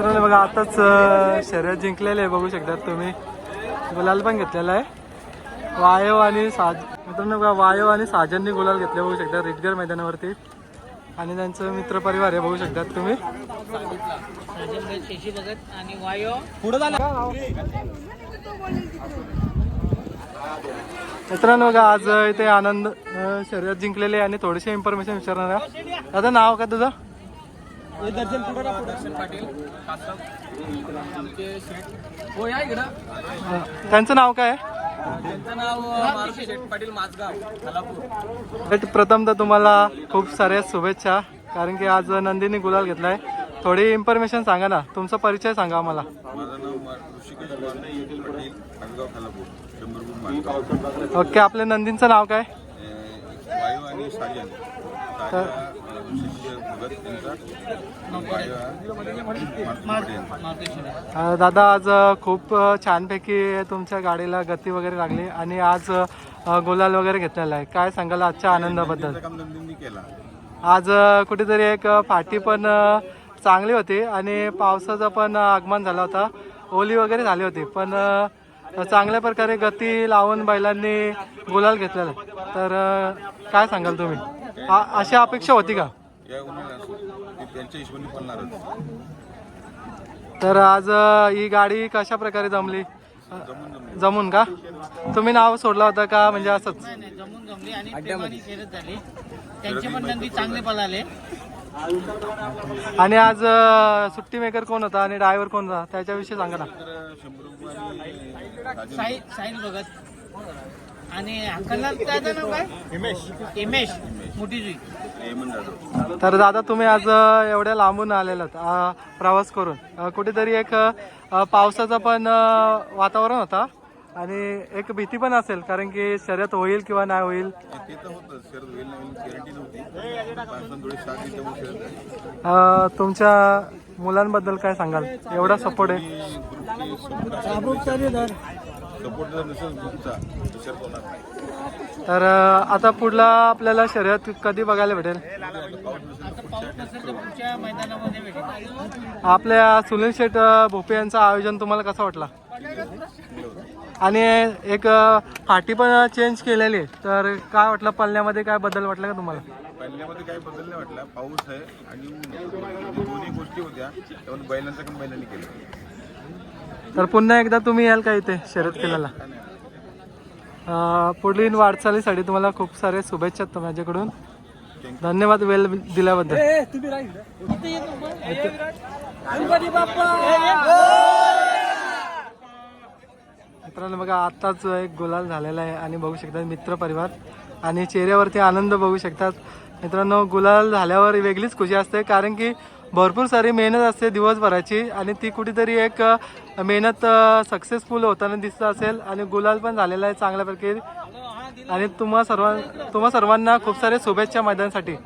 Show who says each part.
Speaker 1: बघा आताच शर्यत जिंकलेले आहे बघू शकता तुम्ही. गुलाल पण घेतलेला आहे. वायव आणि साज मित्रांनो बघा वायव आणि साजननी गुलाल घेतले बघू शकता रिटगर मैदानावरती. आणि त्यांचं मित्र परिवार आहे बघू शकतात तुम्ही. मित्रांनो बघा आज इथे आनंद शर्यत जिंकलेली आहे आणि थोडीशी इन्फॉर्मेशन विचारणार आहे. दादा नाव का तुझं?
Speaker 2: हो या इकडं.
Speaker 1: त्यांचं नाव काय? आहे
Speaker 2: त्यांचं नाव मारुती शेठ पाटील माझगाव खालापूर.
Speaker 1: बट प्रथम तर तुम्हाला खूप साऱ्या शुभेच्छा कारण की आज नंदीने गुलाल घेतलाय. थोडी इन्फॉर्मेशन सांगा ना. तुमचा परिचय सांगा आम्हाला.
Speaker 3: माझं नाव मा- ऋषिकेश वारणे पाटील खानगाव खालापूर शंभर गुण मानगाव
Speaker 1: ओके आपल्या नंदींचं नाव काय? दादा आज खूप छानपैकी तुमच्या गाडीला गती वगैरे लागली आणि आज गुलाल वगैरे घेतलेला आहे. काय सांगाल आजच्या आनंदाबद्दल?
Speaker 3: केला.
Speaker 1: आज कुठेतरी एक फाटी पण चांगली होती आणि पावसाचं पण आगमन झाला होता. ओली वगैरे झाली होती पण चांगल्या प्रकारे गती लावून बैलांनी गुलाल घेतलेला आहे. तर काय सांगाल तुम्ही? अशी अपेक्षा होती का?
Speaker 3: या उन्हाळ्यात असो ते त्यांच्या हिशोबाने
Speaker 1: तर आज ही गाडी कशा प्रकारे जमली?
Speaker 3: जमून
Speaker 1: का? तुम्ही नाव सोडला होता का? म्हणजे असंच.
Speaker 2: नाही नाही जमून जमली आणि प्रेमाने शर्यत झाली. त्यांचे पण नंदी चांगले पळाले.
Speaker 1: आणि आज सुट्टी मेकर कोण होता आणि ड्रायव्हर कोण होता? त्याच्याविषयी सांगा ना.
Speaker 2: साहिल भगत. आणि त्याचं नाव काय? हिमेश. हिमेश. मोठीजी
Speaker 1: तर दादा तुम्ही आज अ, एवढ्या लांबून आलेलात अ, प्रवास करून. अ, कुठेतरी एक अ, पावसाचं पण अ, वातावरण होता. आणि एक भीती पण असेल कारण की शर्यत होईल किंवा नाही होईल.
Speaker 3: ते तर होतं शरद होईल नाही गॅरंटी नव्हती. पावसानं थोडी साथ दिली त्यामुळे शरद झाली.
Speaker 1: अ, तुमच्या मुलांबद्दल काय सांगाल? एवढा सपोर्ट आहे.
Speaker 3: ग्रुपची सपोर्ट जर नसेल ग्रुपचा तर शरद होणार नाही.
Speaker 1: तर अ, आता पुढला आपल्याला शर्यत कधी बघायला भेटेल? आपल्या सुनील शेठ अ, भोपे यांचं आयोजन तुम्हाला कसं वाटलं? आणि एक फाटी पण चेंज केलेली आहे. तर काय वाटलं? पल्ल्यामध्ये काय बदल वाटला का तुम्हाला?
Speaker 3: पहिल्यामध्ये काही बदल नाही वाटला. पाऊस आहे आणि दोन्ही गोष्टी होत्या. त्यामुळे बैलांचं काम बैलांनी केलं.
Speaker 1: तर पुन्हा एकदा तुम्ही याल का इथे शर्यत केलेला
Speaker 3: काय नाही.
Speaker 1: अ, पुढील वाटचालीसाठी तुम्हाला खूप सारे शुभेच्छा माझ्याकडून. धन्यवाद वेळ दिल्याबद्दल. मित्रांनो बघा आत्ताच एक गुलाल झालेला आहे आणि बघू शकतात मित्र परिवार आणि चेहऱ्यावरती आनंद बघू शकतात. मित्रांनो गुलाल झाल्यावर वेगळीच खुशी असते कारण की भरपूर सारी मेहनत असते दिवसभराची आणि ती कुठेतरी एक मेहनत सक्सेसफुल होताना दिसत असेल आणि गुलाल पण झालेला आहे चांगल्यापैकी आणि तुम्हा सर्वां तुम्हा सर्वांना खूप सारे शुभेच्छा मैदानासाठी.